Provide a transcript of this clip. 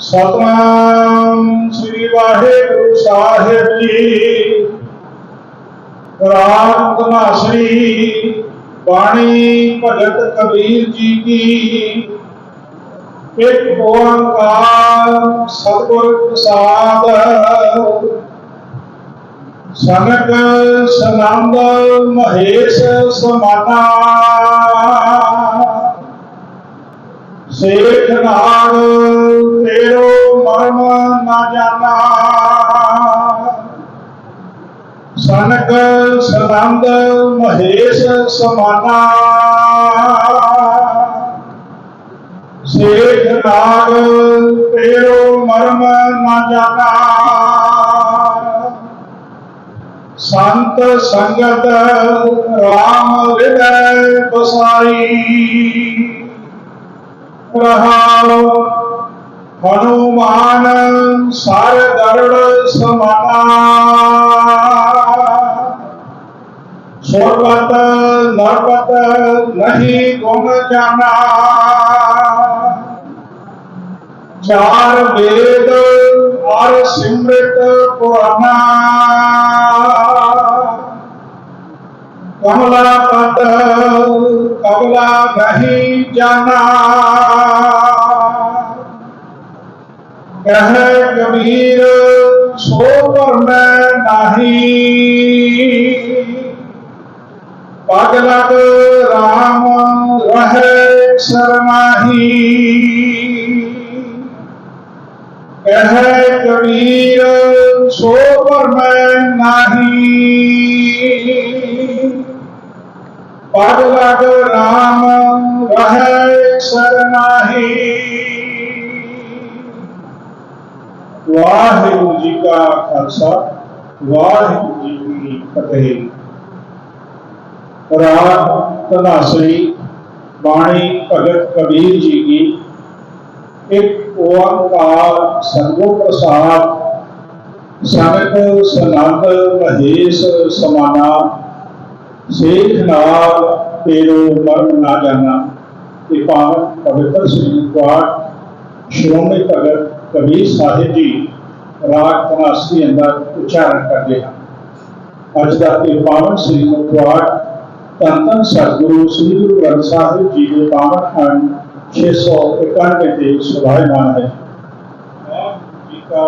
ਸਤਨਾਮ ਸ੍ਰੀ ਵਾਹਿਗੁਰੂ ਸਾਹਿਬ ਜੀ ਰਾਮ ਧਨਾਸਰੀ ਬਾਣੀ ਭਗਤ ਕਬੀਰ ਜੀ ਕੀ ਇੱਕ ਓੰਕਾਰ ਸਤਿਗੁਰ ਪ੍ਰਸਾਦ ਸਨਕ ਸਨੰਦ ਮਹੇਸ਼ ਸਮਾਨਾ ਸੇਖ ਨਾਗ ਤੇਰੋ ਮਰਮ ਨਾ ਜਾਣਾ। ਸਨਕ ਸਨੰਦ ਮਹੇਸ਼ ਸਮਾਨਾ। ਸੇਖ ਨਾਗ ਤੇਰੋ ਮਰਮ ਨਾ ਜਾਣਾ। ਸੰਤ ਸੰਗਤ ਰਾ ग्रह हनुमान सारदर्ड समाना। स्वर्गत नरपत नहीं गुण जाना। चार वेद और सिमृत पुराना कमला पत मौला नहीं जाना। कह कबीर सो पर मैं नहीं। पागलग राम रहे शरमाही कह कबीर सो पर मैं नहीं। भगवत राम, वह शरणाही वाहिगुरु जी का खालसा, वाहिगुरु जी की फतेह। राग तनासरी भगत कबीर जी की एक ओंकार सर्वो प्रसाद संत सनंद महेश समाना। शेष नाग तेरो मर ना जाना ये पाठ पवित्र श्री पाठ श्रोमणी भगत कबीर साहिब जी राग तनासी अंदर उच्चारण करते हैं अज का ये पावन श्री पाठ धन धन सतगुरु श्री गुरु ग्रंथ साहिब जी के पावन खंड छे सौ इक्यानवे के सुभायमान है जी का